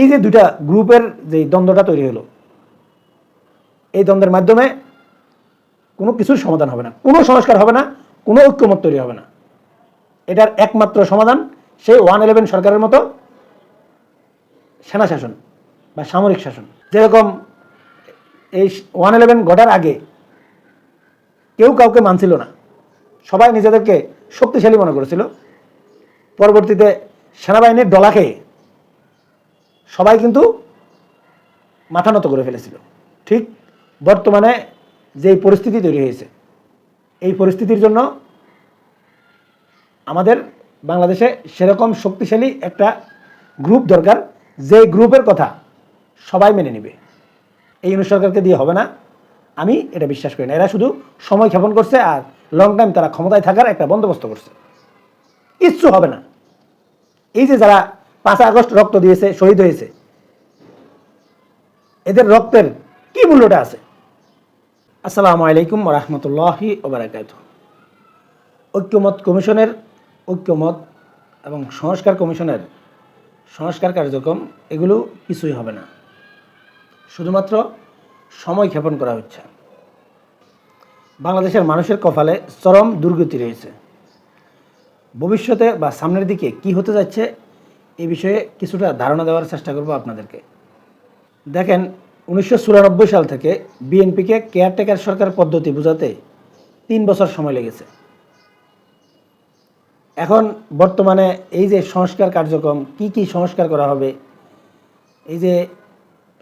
এই যে দুটা গ্রুপের যে দ্বন্দ্বটা তৈরি হলো, এই দ্বন্দ্বের মাধ্যমে কোনো কিছুর সমাধান হবে না, কোনো সংস্কার হবে না, কোনো ঐক্যমত তৈরি হবে না। এটার একমাত্র সমাধান সেই ওয়ান ইলেভেন সরকারের মতো সেনা শাসন বা সামরিক শাসন। যেরকম এই ওয়ান ইলেভেন ঘটার আগে কেউ কাউকে মানছিল না, সবাই নিজেদেরকে শক্তিশালী মনে করেছিল। পরবর্তীতে সেনাবাহিনীর ডলা খেয়ে সবাই কিন্তু মাথা নত করে ফেলেছিল। ঠিক বর্তমানে যেই পরিস্থিতি তৈরি হয়েছে, এই পরিস্থিতির জন্য আমাদের বাংলাদেশে সেরকম শক্তিশালী একটা গ্রুপ দরকার যে গ্রুপের কথা সবাই মেনে নেবে। এই ইউনিট সরকারকে দিয়ে হবে না। আমি এটা বিশ্বাস করি না। এরা শুধু সময় ক্ষেপণ করছে আর লং টাইম তারা ক্ষমতায় থাকার একটা বন্দোবস্ত করছে। কিচ্ছু হবে না। এই যে যারা পাঁচ আগস্ট রক্ত দিয়েছে, শহীদ হয়েছে। এদের রক্তের কি মূল্যটা আছে? আসসালামু আলাইকুম রহমতুল্লাহি ওবরাকাত ঐক্যমত কমিশনের, ঐক্যমত এবং সংস্কার কমিশনের সংস্কার কার্যক্রম, এগুলো কিছুই হবে না। শুধুমাত্র সময় ক্ষেপণ করা হচ্ছে। বাংলাদেশের মানুষের কপালে চরম দুর্গতি রয়েছে। ভবিষ্যতে বা সামনের দিকে কি হতে যাচ্ছে এই বিষয়ে কিছুটা ধারণা দেওয়ার চেষ্টা করব আপনাদেরকে। দেখেন, উনিশশো চুরানব্বই সাল থেকে বিএনপিকে কেয়ারটেকার সরকার পদ্ধতি বোঝাতে তিন বছর সময় লেগেছে। এখন বর্তমানে এই যে সংস্কার কার্যক্রম, কি কি সংস্কার করা হবে, এই যে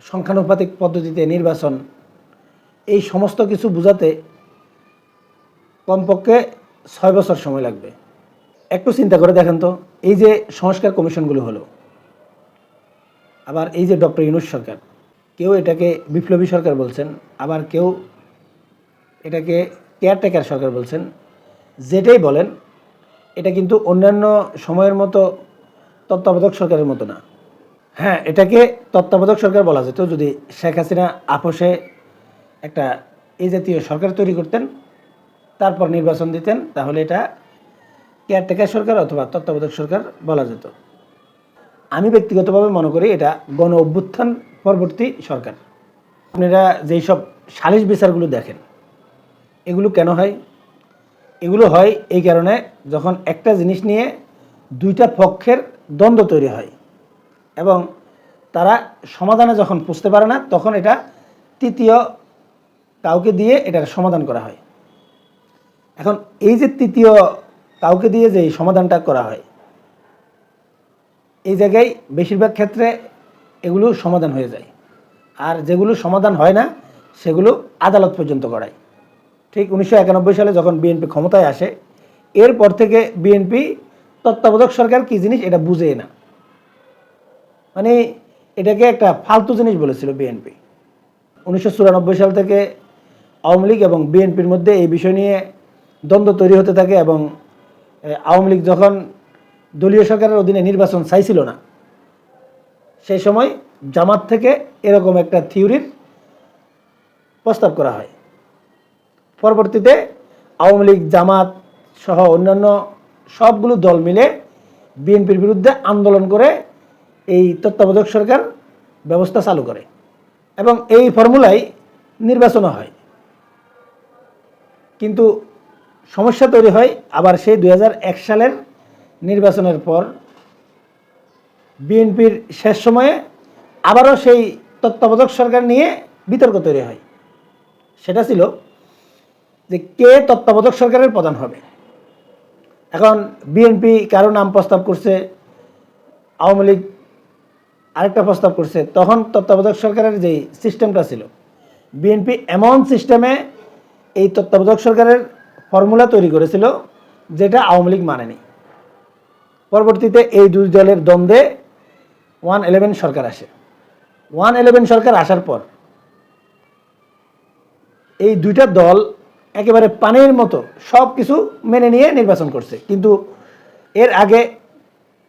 সংখ্যানুপাতিক পদ্ধতিতে নির্বাচন, এই সমস্ত কিছু বোঝাতে কমপক্ষে ছয় বছর সময় লাগবে। একটু চিন্তা করে দেখেন তো, এই যে সংস্কার কমিশনগুলো হলো, আবার এই যে ডক্টর ইউনুস সরকার, কেউ এটাকে বিপ্লবী সরকার বলছেন, আবার কেউ এটাকে কেয়ারটেকার সরকার বলছেন, যেটাই বলেন, এটা কিন্তু অন্যান্য সময়ের মতো তত্ত্বাবধায়ক সরকারের মতো না। হ্যাঁ এটাকে তত্ত্বাবধায়ক সরকার বলা যেত, যদি শেখ হাসিনা আপোষে একটা এই জাতীয় সরকার তৈরি করতেন, তারপর নির্বাচন দিতেন, তাহলে এটা কেয়ারটেকার সরকার অথবা তত্ত্বাবধায়ক সরকার বলা যেত। আমি ব্যক্তিগতভাবে মনে করি এটা গণ অভ্যুত্থান পরবর্তী সরকার। আপনারা যেই সব সালিশ বিচারগুলো দেখেন, এগুলো কেন হয়? এগুলো হয় এই কারণে যখন একটা জিনিস নিয়ে দুইটা পক্ষের দ্বন্দ্ব তৈরি হয় এবং তারা সমাধানে যখন বুঝতে পারে না, তখন এটা তৃতীয় কাউকে দিয়ে এটার সমাধান করা হয়। এখন এই যে তৃতীয় কাউকে দিয়ে যে সমাধানটা করা হয়। এই জায়গায় বেশিরভাগ ক্ষেত্রে এগুলো সমাধান হয়ে যায়। আর যেগুলো সমাধান হয় না, সেগুলো আদালত পর্যন্ত করায় ঠিক উনিশশো একানব্বই সালে যখন বিএনপি ক্ষমতায় আসে, এরপর থেকে বিএনপি তত্ত্বাবধায়ক সরকার কী জিনিস এটা বুঝে না। মানে এটাকে একটা ফালতু জিনিস বলেছিল বিএনপি। উনিশশো চুরানব্বই সাল থেকে আওয়ামী লীগ এবং বিএনপির মধ্যে এই বিষয় নিয়ে দ্বন্দ্ব তৈরি হতে থাকে এবং আওয়ামী লীগ যখন দলীয় সরকারের অধীনে নির্বাচন চাইছিল না, সেই সময় জামাত থেকে এরকম একটা থিওরির প্রস্তাব করা হয়। পরবর্তীতে আওয়ামী লীগ, জামাত সহ অন্যান্য সবগুলো দল মিলে বিএনপির বিরুদ্ধে আন্দোলন করে এই তত্ত্বাবধায়ক সরকার ব্যবস্থা চালু করে এবং এই ফর্মুলায় নির্বাচনও হয়। কিন্তু সমস্যা তৈরি হয়, আবার সেই দু হাজার এক সালের নির্বাচনের পর বিএনপির শেষ সময়ে আবারও সেই তত্ত্বাবধায়ক সরকার নিয়ে বিতর্ক তৈরি হয়। সেটা ছিল যে কে তত্ত্বাবধায়ক সরকারের প্রধান হবে। এখন বিএনপি কারও নাম প্রস্তাব করছে, আওয়ামী লীগ আরেকটা প্রস্তাব করছে, তখন তত্ত্বাবধায়ক সরকারের যেই সিস্টেমটা ছিল, বিএনপি এমন সিস্টেমে এই তত্ত্বাবধায়ক সরকারের ফর্মুলা তৈরি করেছিল যেটা আওয়ামী লীগ মানেনি। পরবর্তীতে এই দুই দলের দ্বন্দ্বে ওয়ান ইলেভেন সরকার আসে। ওয়ান ইলেভেন সরকার আসার পর এই দুইটা দল একেবারে পানির মতো সব কিছু মেনে নিয়ে নির্বাচন করছে। কিন্তু এর আগে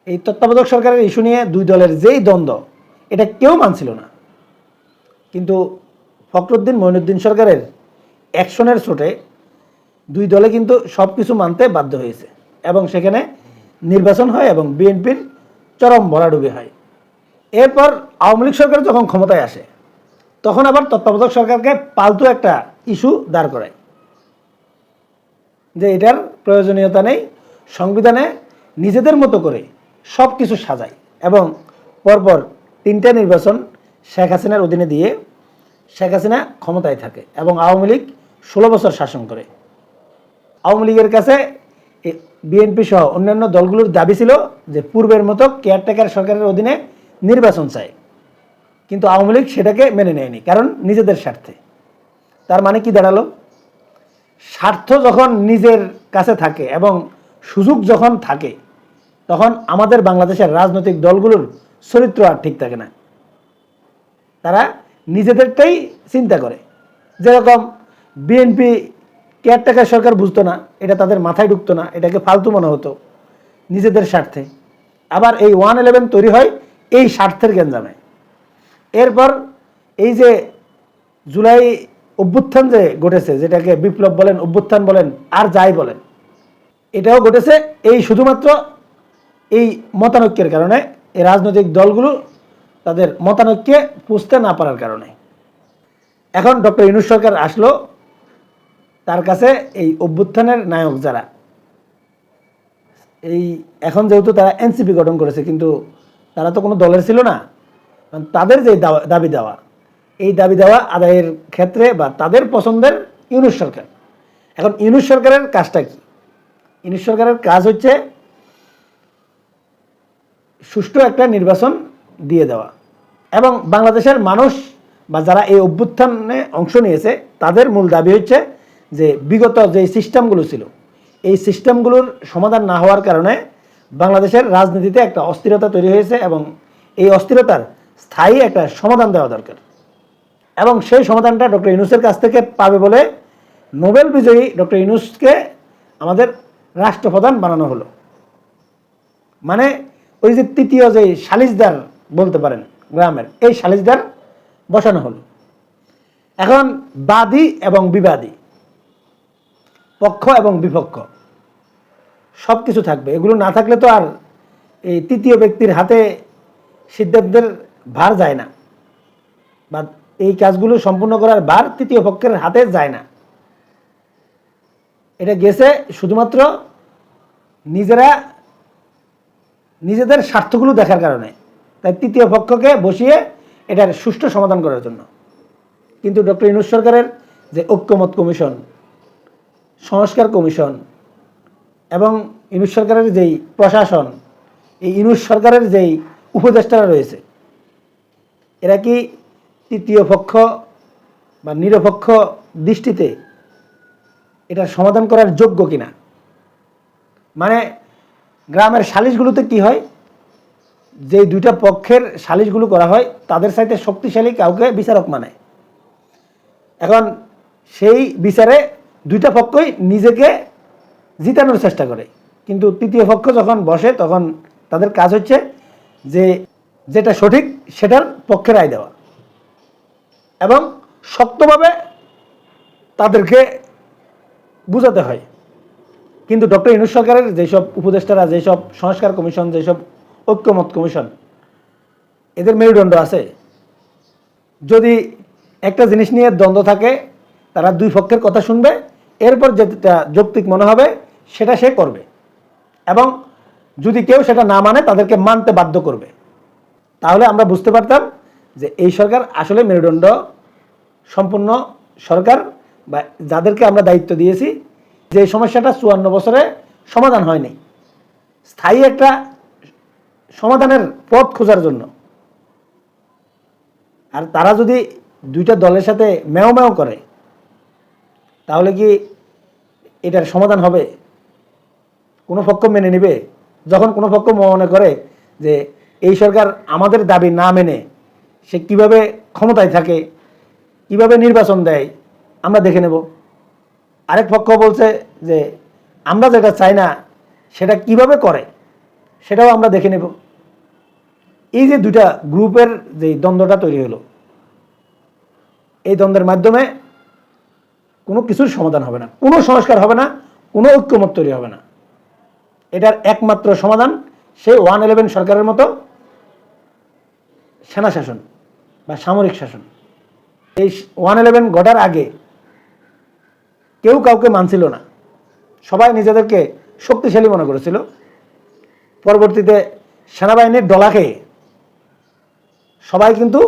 এই তত্ত্বাবধায়ক সরকারের ইস্যু নিয়ে দুই দলের যেই দ্বন্দ্ব, এটা কেউ মানছিল না। কিন্তু ফখরুদ্দিন মঈনুদ্দিন সরকারের অ্যাকশনের ছোটে দুই দলে কিন্তু সব কিছু মানতে বাধ্য হয়েছে। এবং সেখানে নির্বাচন হয় এবং বিএনপির চরম ভরাডুবি হয়। এরপর আওয়ামী লীগ সরকার যখন ক্ষমতায় আসে, তখন আবার তত্ত্বাবধায়ক সরকারকে পাল্টু একটা ইস্যু দাঁড় করায়। যে এটার প্রয়োজনীয়তা নেই, সংবিধানে নিজেদের মতো করে সব কিছু সাজায় এবং পরপর তিনটা নির্বাচন শেখ হাসিনার অধীনে দিয়ে শেখ হাসিনা ক্ষমতায় থাকে এবং আওয়ামী লীগ ষোলো বছর শাসন করে। আওয়ামী লীগের কাছে বিএনপি সহ অন্যান্য দলগুলোর দাবি ছিল যে পূর্বের মতো কেয়ারটেকার সরকারের অধীনে নির্বাচন চায়। কিন্তু আওয়ামী লীগ সেটাকে মেনে নেয়নি, কারণ নিজেদের স্বার্থে। তার মানে কি দাঁড়াল? স্বার্থ যখন নিজের কাছে থাকে এবং সুযোগ যখন থাকে, তখন আমাদের বাংলাদেশের রাজনৈতিক দলগুলোর চরিত্র আর ঠিক থাকে না। তারা নিজেদেরটাই চিন্তা করে। যেরকম বিএনপি কেয়ারটেকার সরকার বুঝতো না, এটা তাদের মাথায় ঢুকতো না, এটাকে ফালতু মনে হতো নিজেদের স্বার্থে। আবার এই ওয়ান ইলেভেন তৈরি হয় এই স্বার্থের গ্যাঞ্জামে। এরপর এই যে জুলাই অভ্যুত্থান যে ঘটেছে, যেটাকে বিপ্লব বলেন, অভ্যুত্থান বলেন, আর যাই বলেন, এটাও ঘটেছে এই শুধুমাত্র এই মতানৈক্যের কারণে, এই রাজনৈতিক দলগুলো তাদের মতানৈক্যে পুষতে না পারার কারণে। এখন ডক্টর ইনুস সরকার আসলো তার কাছে এই অভ্যুত্থানের নায়ক যারা, এই এখন যেহেতু তারা এনসিপি গঠন করেছে, কিন্তু তারা তো কোনো দলের ছিল না। তাদের যে দাবি দেওয়া, এই দাবি দেওয়া আদায়ের ক্ষেত্রে বা তাদের পছন্দের ইউনুস সরকার। এখন ইউনুস সরকারের কাজটা কি? ইউনুস সরকারের কাজ হচ্ছে সুষ্ঠু একটা নির্বাচন দিয়ে দেওয়া। এবং বাংলাদেশের মানুষ বা যারা এই অভ্যুত্থানে অংশ নিয়েছে, তাদের মূল দাবি হচ্ছে যে বিগত যে সিস্টেমগুলো ছিল, এই সিস্টেমগুলোর সমাধান না হওয়ার কারণে বাংলাদেশের রাজনীতিতে একটা অস্থিরতা তৈরি হয়েছে এবং এই অস্থিরতার স্থায়ী একটা সমাধান দেওয়া দরকার। এবং সেই সমাধানটা ডক্টর ইউনুসের কাছ থেকে পাবে বলে নোবেল বিজয়ী ডক্টর ইউনুসকে আমাদের রাষ্ট্রপ্রধান বানানো হলো। মানে ওই যে তৃতীয় যে সালিসদার বলতে পারেন গ্রামের, এই সালিসদার বসানো হলো। এখন বাদী এবং বিবাদী। পক্ষ এবং বিপক্ষ। সব কিছু থাকবে। এগুলো না থাকলে তো আর এই তৃতীয় ব্যক্তির হাতে সিদ্ধান্তের ভার যায় না। বা এই কাজগুলো সম্পূর্ণ করার ভার তৃতীয় পক্ষের হাতে যায় না। এটা গেছে শুধুমাত্র নিজেরা নিজেদের স্বার্থগুলো দেখার কারণে। তাই তৃতীয় পক্ষকে বসিয়ে এটার সুষ্ঠু সমাধান করার জন্য। কিন্তু ডক্টর ইনুস সরকারের যে ঐক্যমত কমিশন সংস্কার কমিশন এবং ইনুস সরকারের যেই প্রশাসন, এই ইনুস সরকারের যেই উপদেষ্টারা রয়েছে, এরা কি তৃতীয় পক্ষ বা নিরপেক্ষ দৃষ্টিতে এটার সমাধান করার যোগ্য কিনা? মানে গ্রামের সালিশগুলোতে কি হয়? যে দুইটা পক্ষের সালিশগুলো করা হয়, তাদের সাথে শক্তিশালী কাউকে বিচারক মানে এখন সেই বিচারে দুইটা পক্ষই নিজেকে জিতানোর চেষ্টা করে। কিন্তু তৃতীয় পক্ষ যখন বসে, তখন তাদের কাজ হচ্ছে যে, যেটা সঠিক সেটার পক্ষে রায় দেওয়া। এবং শক্তভাবে তাদেরকে বুঝাতে হয়। কিন্তু ডক্টর ইনুস সরকারের যেসব উপদেষ্টারা, যেসব সংস্কার কমিশন, যেসব ঐক্যমত কমিশন, এদের মেরুদণ্ড আছে। যদি একটা জিনিস নিয়ে দ্বন্দ্ব থাকে, তারা দুই পক্ষের কথা শুনবে এরপর যেটা যৌক্তিক মনে হবে, সেটা সে করবে। এবং যদি কেউ সেটা না মানে তাদেরকে মানতে বাধ্য করবে। তাহলে আমরা বুঝতে পারতাম যে এই সরকার আসলে মেরুদণ্ড সম্পূর্ণ সরকার বা যাদেরকে আমরা দায়িত্ব দিয়েছি, যে সমস্যাটা চুয়ান্ন বছরে সমাধান হয়নি। স্থায়ী একটা সমাধানের পথ খোঁজার জন্য। আর তারা যদি দুইটা দলের সাথে ম্যাও ম্যাও করে তাহলে কি এটার সমাধান হবে? কোনো পক্ষ মেনে নেবে? যখন কোনো পক্ষ মনে করে যে এই সরকার আমাদের দাবি না মেনে সে কীভাবে ক্ষমতায় থাকে, কীভাবে নির্বাচন দেয়, আমরা দেখে নেব। আরেক পক্ষ বলছে যে আমরা যেটা চাই না, সেটা কীভাবে করে, সেটাও আমরা দেখে নেব। এই যে দুটা গ্রুপের যে দ্বন্দ্বটা তৈরি হলো, এই দ্বন্দ্বের মাধ্যমে কোনো কিছুর সমাধান হবে না, কোনো সংস্কার হবে না, কোনো ঐক্যমত তৈরি হবে না। এটার একমাত্র সমাধান সেই ওয়ান ইলেভেন সরকারের মতো সেনা শাসন বা সামরিক শাসন। এই ওয়ান ইলেভেন ঘটার আগে কেউ কাউকে মানছিল না। সবাই নিজেদেরকে শক্তিশালী মনে করেছিল। পরবর্তীতে সেনাবাহিনীর ডলা খেয়ে সবাই কিন্তু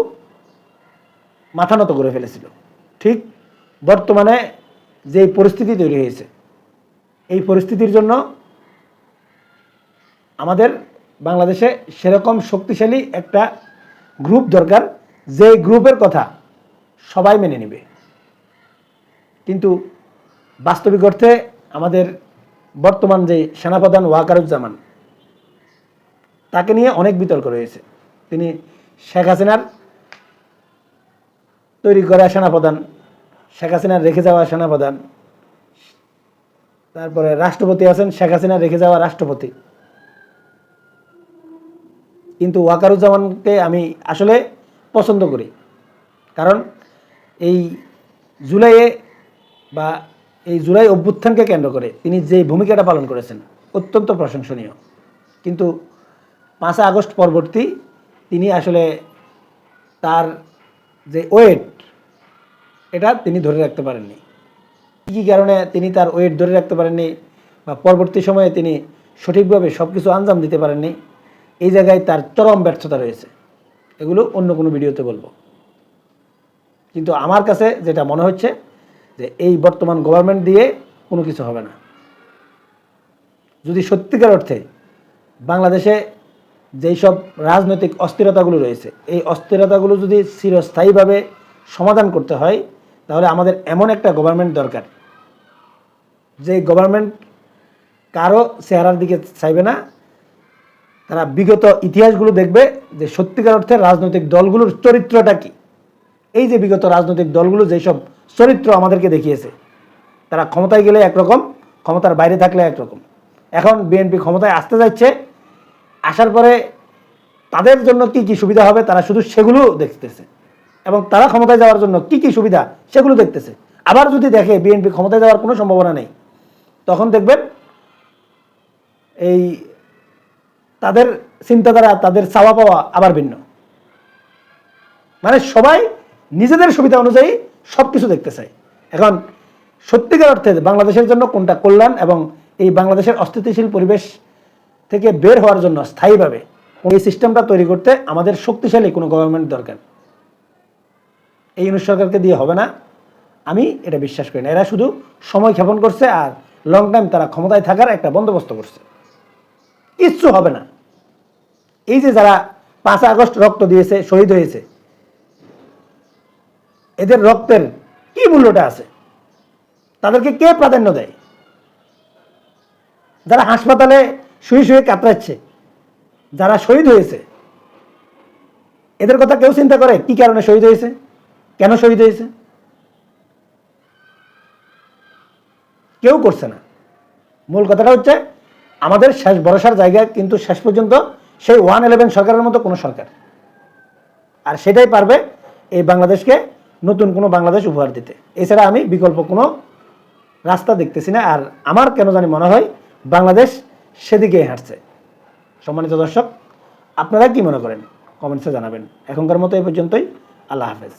মাথা নত করে ফেলেছিল। ঠিক বর্তমানে যে পরিস্থিতি তৈরি হয়েছে, এই পরিস্থিতির জন্য আমাদের বাংলাদেশে সেরকম শক্তিশালী একটা গ্রুপ দরকার, যে গ্রুপের কথা সবাই মেনে নেবে। কিন্তু বাস্তবিক অর্থে আমাদের বর্তমান যে সেনাপ্রধান ওয়াকারুজ্জামান, তাকে নিয়ে অনেক বিতর্ক রয়েছে। তিনি শেখ হাসিনার তৈরি করা সেনাপ্রধান শেখ হাসিনার রেখে যাওয়া সেনাপ্রধান। তারপরে রাষ্ট্রপতি আছেন শেখ হাসিনা রেখে যাওয়া রাষ্ট্রপতি। কিন্তু ওয়াকারুজ্জামানকে আমি আসলে পছন্দ করি। কারণ এই জুলাইয়ে বা এই জুলাই অভ্যুত্থানকে কেন্দ্র করে তিনি যে ভূমিকাটা পালন করেছেন, অত্যন্ত প্রশংসনীয়। কিন্তু পাঁচই আগস্ট পরবর্তী তিনি আসলে তার যে ওয়েট এটা তিনি ধরে রাখতে পারেননি। কী কী কারণে তিনি তার ওয়েট ধরে রাখতে পারেননি বা পরবর্তী সময়ে তিনি সঠিকভাবে সব কিছু আঞ্জাম দিতে পারেননি, এই জায়গায় তার চরম ব্যর্থতা রয়েছে। এগুলো অন্য কোনো ভিডিওতে বলব। কিন্তু আমার কাছে যেটা মনে হচ্ছে যে এই বর্তমান গভর্নমেন্ট দিয়ে কোনো কিছু হবে না। যদি সত্যিকার অর্থে বাংলাদেশে যেই সব রাজনৈতিক অস্থিরতাগুলো রয়েছে, এই অস্থিরতাগুলো যদি চিরস্থায়ীভাবে সমাধান করতে হয় তাহলে আমাদের এমন একটা গভর্নমেন্ট দরকার। যে গভর্নমেন্ট কারও চেহারার দিকে চাইবে না, তারা বিগত ইতিহাসগুলো দেখবে যে সত্যিকার অর্থে রাজনৈতিক দলগুলোর চরিত্রটা কি। এই যে বিগত রাজনৈতিক দলগুলো যেসব চরিত্র আমাদেরকে দেখিয়েছে, তারা ক্ষমতায় গেলে একরকম, ক্ষমতার বাইরে থাকলে একরকম। এখন বিএনপি ক্ষমতায় আসতে যাচ্ছে, আসার পরে তাদের জন্য কি কি সুবিধা হবে তারা শুধু সেগুলো দেখতেছে। এবং তারা ক্ষমতায় যাওয়ার জন্য কি কি সুবিধা সেগুলো দেখতেছে। আবার যদি দেখে বিএনপি ক্ষমতায় যাওয়ার কোনো সম্ভাবনা নেই, তখন দেখবেন এই তাদের চিন্তাধারা, তাদের চাওয়া পাওয়া আবার ভিন্ন। মানে সবাই নিজেদের সুবিধা অনুযায়ী সব কিছু দেখতে চায়। এখন সত্যিকার অর্থে বাংলাদেশের জন্য কোনটা কল্যাণ এবং এই বাংলাদেশের অস্থিতিশীল পরিবেশ থেকে বের হওয়ার জন্য স্থায়ীভাবে এই সিস্টেমটা তৈরি করতে আমাদের শক্তিশালী কোনো গভর্নমেন্ট দরকার। এই ইউনিট সরকারকে দিয়ে হবে না। আমি এটা বিশ্বাস করি না। এরা শুধু সময় ক্ষেপণ করছে আর লং টাইম তারা ক্ষমতায় থাকার একটা বন্দোবস্ত করছে। কিচ্ছু হবে না। এই যে যারা পাঁচ আগস্ট রক্ত দিয়েছে, শহীদ হয়েছে, এদের রক্তের কি মূল্যটা আছে? তাদেরকে কে প্রাধান্য দেয়? যারা হাসপাতালে শুয়ে শুয়ে কাতরাচ্ছে, যারা শহীদ হয়েছে, এদের কথা কেউ চিন্তা করে কি কারণে শহীদ হয়েছে? কেন শহীদ হয়েছে? কেউ করছে না। মূল কথাটা হচ্ছে, আমাদের শেষ ভরসার জায়গা কিন্তু শেষ পর্যন্ত সেই ওয়ান ইলেভেন সরকারের মতো কোনো সরকার। আর সেটাই পারবে এই বাংলাদেশকে নতুন কোনো বাংলাদেশ উপহার দিতে। এছাড়া আমি বিকল্প কোনো রাস্তা দেখতেছি না, আর আমার কেন জানি মনে হয় বাংলাদেশ সেদিকেই হাঁটছে। সম্মানিত দর্শক, আপনারা কি মনে করেন? কমেন্টসে জানাবেন। এখনকার মতো এই পর্যন্তই, আল্লাহ হাফেজ।